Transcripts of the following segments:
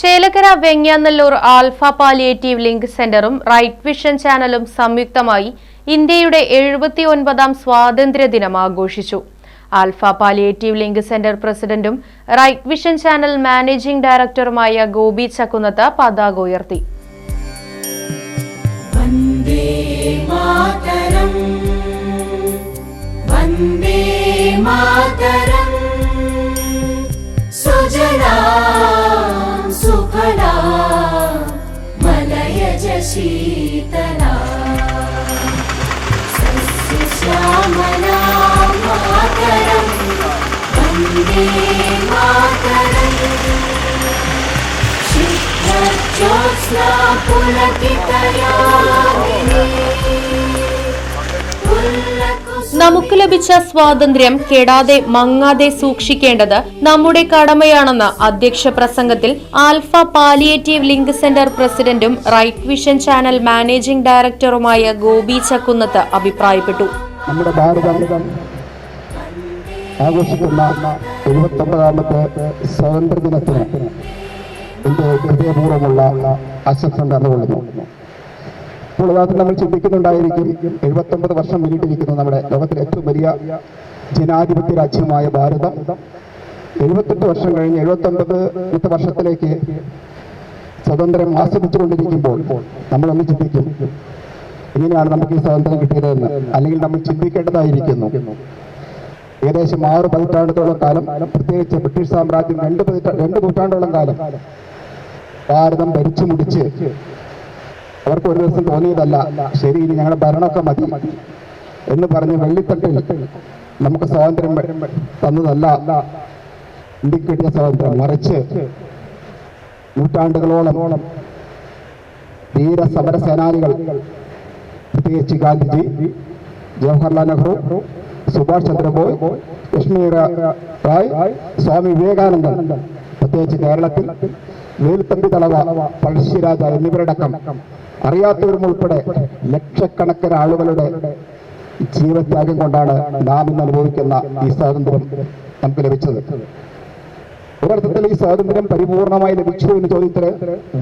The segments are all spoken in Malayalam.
Chelakkara Venganallur alpha palliative link സെന്ററും റൈറ്റ് വിഷൻ ചാനലും സംയുക്തമായി ഇന്ത്യയുടെ എഴുപത്തി ഒൻപതാം സ്വാതന്ത്ര്യ ദിനം ആഘോഷിച്ചു. ആൽഫ പാലിയേറ്റീവ് ലിങ്ക് സെന്റർ പ്രസിഡന്റും റൈറ്റ് വിഷൻ ചാനൽ മാനേജിംഗ് ഡയറക്ടറുമായ ഗോപി ചക്കുന്നത്ത് പതാക ഉയർത്തി. മാതരം. വന്ദേ മാതരം. നമുക്ക് ലഭിച്ച സ്വാതന്ത്ര്യം കെടാതെ മങ്ങാതെ സൂക്ഷിക്കേണ്ടത് നമ്മുടെ കടമയാണെന്ന് അധ്യക്ഷ പ്രസംഗത്തിൽ ആൽഫ പാലിയേറ്റീവ് ലിങ്ക് സെന്റർ പ്രസിഡന്റും റൈറ്റ് വിഷൻ ചാനൽ മാനേജിംഗ് ഡയറക്ടറുമായ ഗോപി ചക്കുന്നത്ത് അഭിപ്രായപ്പെട്ടു. നമ്മുടെ ഭാരതം ആഘോഷിക്കുന്ന എഴുപത്തൊമ്പതാമത്തെ സ്വാതന്ത്ര്യ ദിനത്തിന് എന്റെ ഹൃദയപൂർവമുള്ള ആശംസ നടന്നുകൊള്ളുന്നു ഇപ്പോൾ അത് നമ്മൾ ചിന്തിക്കുന്നുണ്ടായിരിക്കും എഴുപത്തൊമ്പത് വർഷം മുന്നിട്ടിരിക്കുന്ന നമ്മുടെ ലോകത്തിലെ ഏറ്റവും വലിയ ജനാധിപത്യ രാജ്യമായ ഭാരതം. എഴുപത്തെട്ട് വർഷം കഴിഞ്ഞ് എഴുപത്തൊമ്പത് വർഷത്തിലേക്ക് സ്വതന്ത്രം ആസ്വദിച്ചുകൊണ്ടിരിക്കുമ്പോൾ നമ്മളൊന്ന് ചിന്തിക്കും എങ്ങനെയാണ് നമുക്ക് ഈ സ്വാതന്ത്ര്യം കിട്ടിയതെന്ന്. അല്ലെങ്കിൽ നമ്മൾ ചിന്തിക്കേണ്ടതായിരിക്കുന്നു. ഏകദേശം ആറ് പതിറ്റാണ്ടത്തോളം കാലം പ്രത്യേകിച്ച് ബ്രിട്ടീഷ് സാമ്രാജ്യം രണ്ട് പതിറ്റാ രണ്ട് നൂറ്റാണ്ടോളം കാലം ഭാരതം ഭരിച്ചു മുടിച്ച് അവർക്ക് ഒരു ദിവസം തോന്നിയതല്ല ശരി ഇനി ഞങ്ങളുടെ ഭരണമൊക്കെ മതി എന്ന് പറഞ്ഞ് വെള്ളിത്തട്ടിൽ നമുക്ക് സ്വാതന്ത്ര്യം തന്നതല്ല. ഇന്ത്യയ്ക്ക് കിട്ടിയ സ്വാതന്ത്ര്യം മറിച്ച് നൂറ്റാണ്ടുകളോളം ധീര സമര സേനാനികൾ എച്ച് ഗാന്ധിജി ജവഹർലാൽ നെഹ്റു സുഭാഷ് ചന്ദ്രബോസ് ലക്ഷ്മി റായ് സ്വാമി വിവേകാനന്ദൻ പ്രത്യേകിച്ച് കേരളത്തിൽ വേൽപ്പന്തി തളവ പഴശ്ശിരാജ എന്നിവരടക്കം അറിയാത്തവരും ഉൾപ്പെടെ ലക്ഷക്കണക്കിന് ആളുകളുടെ ജീവത്യാഗം കൊണ്ടാണ് നാം ഇന്ന് അനുഭവിക്കുന്ന ഈ സ്വാതന്ത്ര്യം നമുക്ക് ലഭിച്ചത്. ഒരർത്ഥത്തിൽ ഈ സ്വാതന്ത്ര്യം പരിപൂർണമായി ലഭിച്ചു എന്ന് ചോദ്യത്തിന്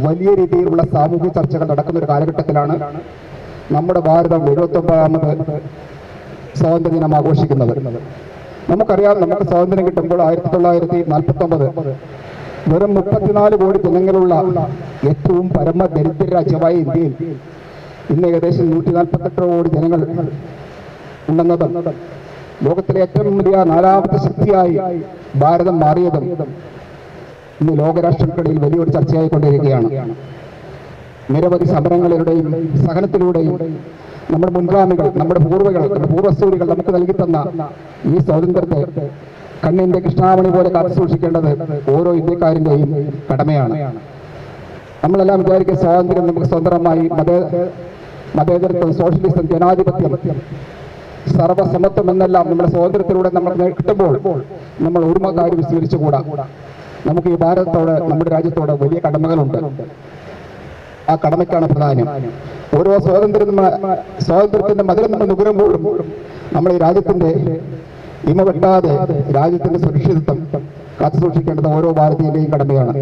വലിയ രീതിയിലുള്ള സാമൂഹ്യ ചർച്ചകൾ നടക്കുന്ന ഒരു കാലഘട്ടത്തിലാണ് നമ്മുടെ ഭാരതം എഴുപത്തി ഒമ്പതാമത് സ്വാതന്ത്ര്യ ദിനം ആഘോഷിക്കുന്നത്. നമുക്കറിയാം നമുക്ക് സ്വാതന്ത്ര്യം കിട്ടുമ്പോൾ ആയിരത്തി തൊള്ളായിരത്തി നാൽപ്പത്തി ഒമ്പത് വെറും മുപ്പത്തിനാല് കോടി ജനങ്ങളുള്ള ഏറ്റവും പരമ ദരിദ്ര രാജ്യമായ ഇന്ത്യയിൽ ഇന്ന് ഏകദേശം നൂറ്റി നാൽപ്പത്തെട്ട് കോടി ജനങ്ങൾ ഉണ്ടെന്നതും ലോകത്തിലെ ഏറ്റവും വലിയ നാലാമത്തെ ശക്തിയായി ഭാരതം മാറിയതും ഇന്ന് ലോകരാഷ്ട്രങ്ങൾക്കിടയിൽ വലിയൊരു ചർച്ചയായിക്കൊണ്ടിരിക്കുകയാണ്. നിരവധി സമരങ്ങളിലൂടെയും സഹനത്തിലൂടെയും നമ്മുടെ മുൻഗാമികൾ നമ്മുടെ പൂർവകൾ നമ്മുടെ പൂർവസൂരികൾ നമുക്ക് നൽകി തന്ന ഈ സ്വാതന്ത്ര്യത്തെ കണ്ണിന്റെ കൃഷ്ണാമണി പോലെ കാത്തു സൂക്ഷിക്കേണ്ടത് ഓരോ ഇന്ത്യക്കാരന്റെയും കടമയാണ്. നമ്മളെല്ലാം വിചാരിക്കുന്ന സ്വാതന്ത്ര്യം നമുക്ക് സ്വതന്ത്രമായി മതേ മതേതരത്വം സോഷ്യലിസം ജനാധിപത്യം സർവസമത്വം എന്നെല്ലാം നമ്മുടെ സ്വാതന്ത്ര്യത്തിലൂടെ നമ്മൾ കിട്ടുമ്പോൾ നമ്മൾ ഒരുമ സ്വീകരിച്ചുകൂടാ. നമുക്ക് ഈ ഭാരതത്തോട് നമ്മുടെ രാജ്യത്തോട് വലിയ കടമകളുണ്ട്. ആ കടമയ്ക്കാണ് പ്രധാനം ഓരോ സ്വാതന്ത്ര്യം സ്വാതന്ത്ര്യത്തിന്റെ മധുരം നമ്മൾ നുകരുമ്പോഴും നമ്മൾ ഈ രാജ്യത്തിന്റെ ഇമ വെട്ടാതെ രാജ്യത്തിന്റെ സുരക്ഷിതത്വം കാത്തു സൂക്ഷിക്കേണ്ടത് ഓരോ ഭാരതീയന്റെയും കടമയാണ്.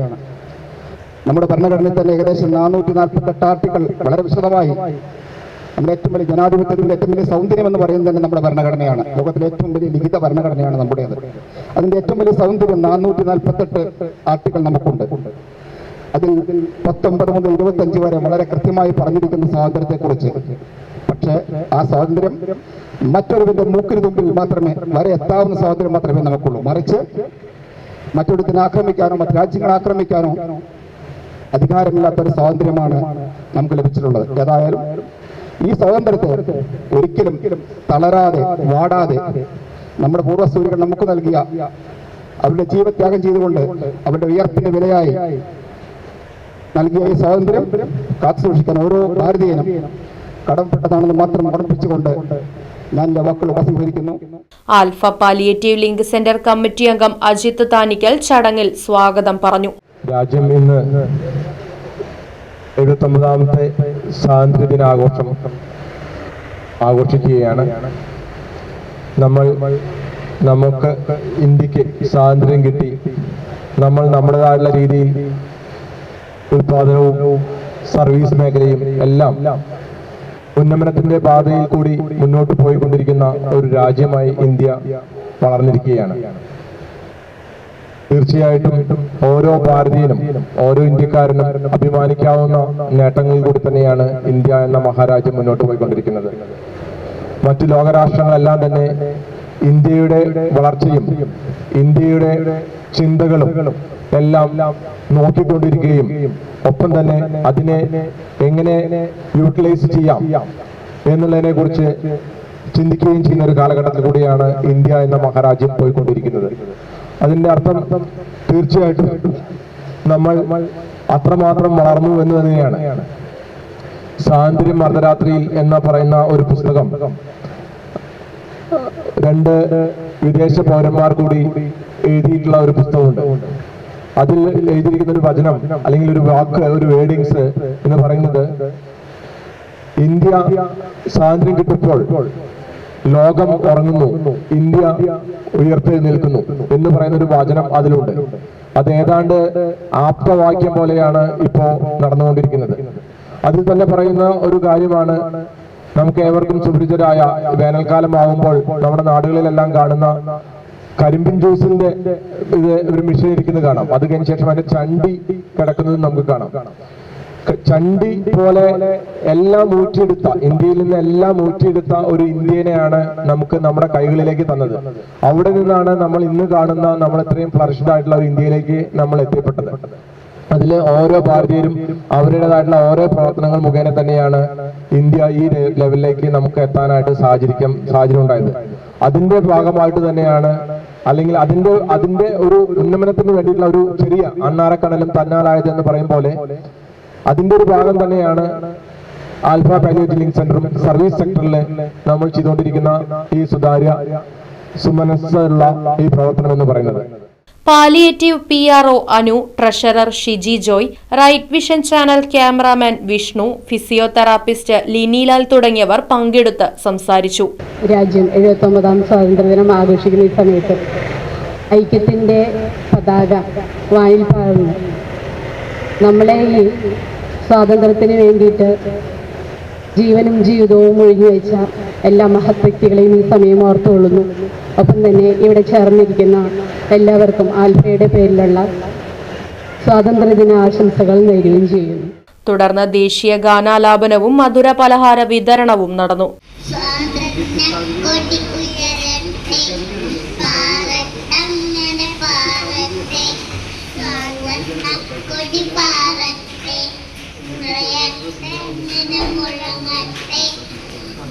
നമ്മുടെ ഭരണഘടനയിൽ തന്നെ ഏകദേശം നാനൂറ്റി നാൽപ്പത്തെട്ട് ആർട്ടിക്കിൾ വളരെ വിശദമായി നമ്മുടെ ഏറ്റവും വലിയ ജനാധിപത്യത്തിന്റെ ഏറ്റവും വലിയ സൗന്ദര്യം എന്ന് പറയുന്നത് തന്നെ നമ്മുടെ ഭരണഘടനയാണ്. ലോകത്തിലെ ഏറ്റവും വലിയ ലിഖിത ഭരണഘടനയാണ് നമ്മുടേത്. അതിന്റെ ഏറ്റവും വലിയ സൗന്ദര്യം നാനൂറ്റി നാൽപ്പത്തെട്ട് ആർട്ടിക്കിൾ നമുക്കുണ്ട്. അതിൽ പത്തൊമ്പത് മുതൽ ഇരുപത്തഞ്ച് വരെ വളരെ കൃത്യമായി പറഞ്ഞിരിക്കുന്ന സ്വാതന്ത്ര്യത്തെക്കുറിച്ച്. പക്ഷേ ആ സ്വാതന്ത്ര്യം മറ്റൊരുവിന്റെ മൂക്കിന് മുമ്പിൽ മാത്രമേ വരെ എത്താവുന്ന സ്വാതന്ത്ര്യം മാത്രമേ നമുക്കുള്ളൂ. മറിച്ച് മറ്റൊരുത്തിനെ ആക്രമിക്കാനോ മറ്റു രാജ്യങ്ങളെ ആക്രമിക്കാനോ അധികാരമില്ലാത്ത ഒരു സ്വാതന്ത്ര്യമാണ് നമുക്ക് ലഭിച്ചിട്ടുള്ളത്. ഏതായാലും ഈ സ്വാതന്ത്ര്യത്തെ ഒരിക്കലും തളരാതെ വാടാതെ നമ്മുടെ പൂർവസൂരികൾ നമുക്ക് നൽകിയ അവരുടെ ജീവത്യാഗം ചെയ്തുകൊണ്ട് അവരുടെ ഉയർപ്പിന്റെ വിലയായി നൽകിയ ഈ സ്വാതന്ത്ര്യം കാത്തുസൂക്ഷിക്കാൻ ഓരോ ഭാരതീയനും കടമപ്പെട്ടതാണെന്ന് മാത്രം ഓർമ്മിപ്പിച്ചുകൊണ്ട് ഞാൻ എന്റെ വാക്കുകൾ ഉപസംഹരിക്കുന്നു. Alpha palliative link centre committee അംഗം അജിത് താനിക്കൽ ചടങ്ങിൽ സ്വാഗതം പറഞ്ഞു. രാജ്യം ഇന്ന് എഴുപത്തൊമ്പതാമത്തെ സ്വാതന്ത്ര്യ ദിനാഘോഷം ആഘോഷിക്കുകയാണ്. നമ്മൾ നമുക്ക് ഇന്ത്യയ്ക്ക് സ്വാതന്ത്ര്യം കിട്ടി. നമ്മൾ നമ്മുടേതായുള്ള രീതിയിൽ ഉൽപാദനവും സർവീസ് മേഖലയും എല്ലാം ഉന്നമനത്തിന്റെ പാതയിൽ കൂടി മുന്നോട്ട് പോയിക്കൊണ്ടിരിക്കുന്ന ഒരു രാജ്യമായി ഇന്ത്യ വളർന്നിരിക്കുകയാണ്. തീർച്ചയായിട്ടും ഓരോ ഭാരതീയനും ഓരോ ഇന്ത്യക്കാരനും അഭിമാനിക്കാവുന്ന നേട്ടങ്ങളിൽ കൂടി തന്നെയാണ് ഇന്ത്യ എന്ന മഹാരാജ്യം മുന്നോട്ട് പോയിക്കൊണ്ടിരിക്കുന്നത്. മറ്റു ലോകരാഷ്ട്രങ്ങളെല്ലാം തന്നെ ഇന്ത്യയുടെ വളർച്ചയും ഇന്ത്യയുടെ ചിന്തകളും എല്ലാം നോക്കിക്കൊണ്ടിരിക്കുകയും ഒപ്പം തന്നെ അതിനെ എങ്ങനെ യൂട്ടിലൈസ് ചെയ്യാം എന്നുള്ളതിനെ കുറിച്ച് ചിന്തിക്കുകയും ചെയ്യുന്ന ഒരു കാലഘട്ടത്തിൽ കൂടിയാണ് ഇന്ത്യ എന്ന മഹാരാജ്യം പോയിക്കൊണ്ടിരിക്കുന്നത്. അതിന്റെ അർത്ഥം തീർച്ചയായിട്ടും നമ്മൾ അത്രമാത്രം വളർന്നു എന്ന് തന്നെയാണ്. സാന്ദ്രം അർദ്ധരാത്രിയിൽ എന്ന പറയുന്ന ഒരു പുസ്തകം രണ്ട് വിദേശ പൗരന്മാർ കൂടി എഴുതിയിട്ടുള്ള ഒരു പുസ്തകമുണ്ട്. അതിൽ എഴുതിയിരിക്കുന്ന ഒരു വചനം അല്ലെങ്കിൽ ഒരു വാക്ക് ഒരു വേർഡിങ്സ് എന്ന് പറയുന്നത് ഇന്ത്യ സ്വാതന്ത്ര്യം കിട്ടുമ്പോൾ ലോകം ഉറങ്ങുന്നു ഇന്ത്യ ഉയർത്തെഴുന്നേൽക്കുന്നു എന്ന് പറയുന്ന ഒരു വചനം അതിലുണ്ട്. അത് ഏതാണ്ട് ആപ്തവാക്യം പോലെയാണ് ഇപ്പോ നടന്നുകൊണ്ടിരിക്കുന്നത്. അതിൽ തന്നെ പറയുന്ന ഒരു കാര്യമാണ് നമുക്ക് ഏവർക്കും സുപരിചിതരായ വേനൽക്കാലം ആവുമ്പോൾ നമ്മുടെ നാടുകളിലെല്ലാം കാണുന്ന കരിമ്പിൻ ജ്യൂസിന്റെ ഇത് ഒരു മിഷൻ ഇരിക്കുന്നത് കാണാം. അത് കഴിഞ്ഞ ശേഷം അതിന്റെ ചണ്ടി കിടക്കുന്നത് നമുക്ക് കാണാം. ചണ്ടി പോലെ എല്ലാം ഊറ്റിയെടുത്ത ഇന്ത്യയിൽ നിന്ന് എല്ലാം ഊറ്റിയെടുത്ത ഒരു ഇന്ത്യനെയാണ് നമുക്ക് നമ്മുടെ കൈകളിലേക്ക് തന്നത്. അവിടെ നിന്നാണ് നമ്മൾ ഇന്ന് കാണുന്ന നമ്മൾ ഇത്രയും ഫ്ലറിഷ്ഡ് ആയിട്ടുള്ള ഒരു ഇന്ത്യയിലേക്ക് നമ്മൾ എത്തിപ്പെട്ടത്. അതിൽ ഓരോ ഭാരതീയരും അവരുടേതായിട്ടുള്ള ഓരോ പ്രവർത്തനങ്ങൾ മുഖേന തന്നെയാണ് ഇന്ത്യ ഈ ലെവലിലേക്ക് നമുക്ക് എത്താനായിട്ട് സാഹചര്യം സാഹചര്യം ഉണ്ടായത്. അതിന്റെ ഭാഗമായിട്ട് തന്നെയാണ് അല്ലെങ്കിൽ അതിന്റെ അതിന്റെ ഒരു ഉന്നമനത്തിന് വേണ്ടിയിട്ടുള്ള ഒരു ചെറിയ അണ്ണാറക്കണലും തന്നാലായത് എന്ന് പറയും പോലെ അതിന്റെ ഒരു ഭാഗം തന്നെയാണ് ആൽഫ പാലിയേറ്റീവ് ലിങ്ക് സെന്ററും സർവീസ് സെക്ടറിൽ നമ്മൾ ചെയ്തുകൊണ്ടിരിക്കുന്ന ഈ സുതാര്യ സുമനസ്സുള്ള ഈ പ്രവർത്തനം എന്ന് പറയുന്നത്. Palliative P R O Anu treasurer Shiji Joy right vision channel cameraman Vishnu physiotherapist Linilal തുടങ്ങിയവർ പങ്കെടുത്ത് സംസാരിച്ചു. രാജ്യം എഴുപത്തൊമ്പതാം സ്വാതന്ത്ര്യദിനം ആഘോഷിക്കുന്ന ഈ സമയത്ത് ഐക്യത്തിന്റെ പതാക വായിൽ പാഴുന്നു നമ്മളെ ഈ സ്വാതന്ത്ര്യത്തിന് വേണ്ടിയിട്ട് ജീവനും ജീവിതവും ഒഴിഞ്ഞു വെച്ച എല്ലാ മഹത് വ്യക്തികളെയും ഈ സമയം ഓർത്തുകൊള്ളുന്നു. ഒപ്പം തന്നെ ഇവിടെ ചേർന്നിരിക്കുന്ന എല്ലാവർക്കും ആൽഫയുടെ പേരിലുള്ള സ്വാതന്ത്ര്യദിന ആശംസകൾ നേരുകയും ചെയ്യുന്നു. തുടർന്ന് ദേശീയ ഗാനാലാപനവും മധുര പലഹാര വിതരണവും നടന്നു. കൊടി പാറത്തെ നിറയത്തെ മുഴങ്ങട്ടെ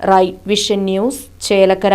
റൈറ്റ് വിഷൻ ന്യൂസ് ചേലക്കര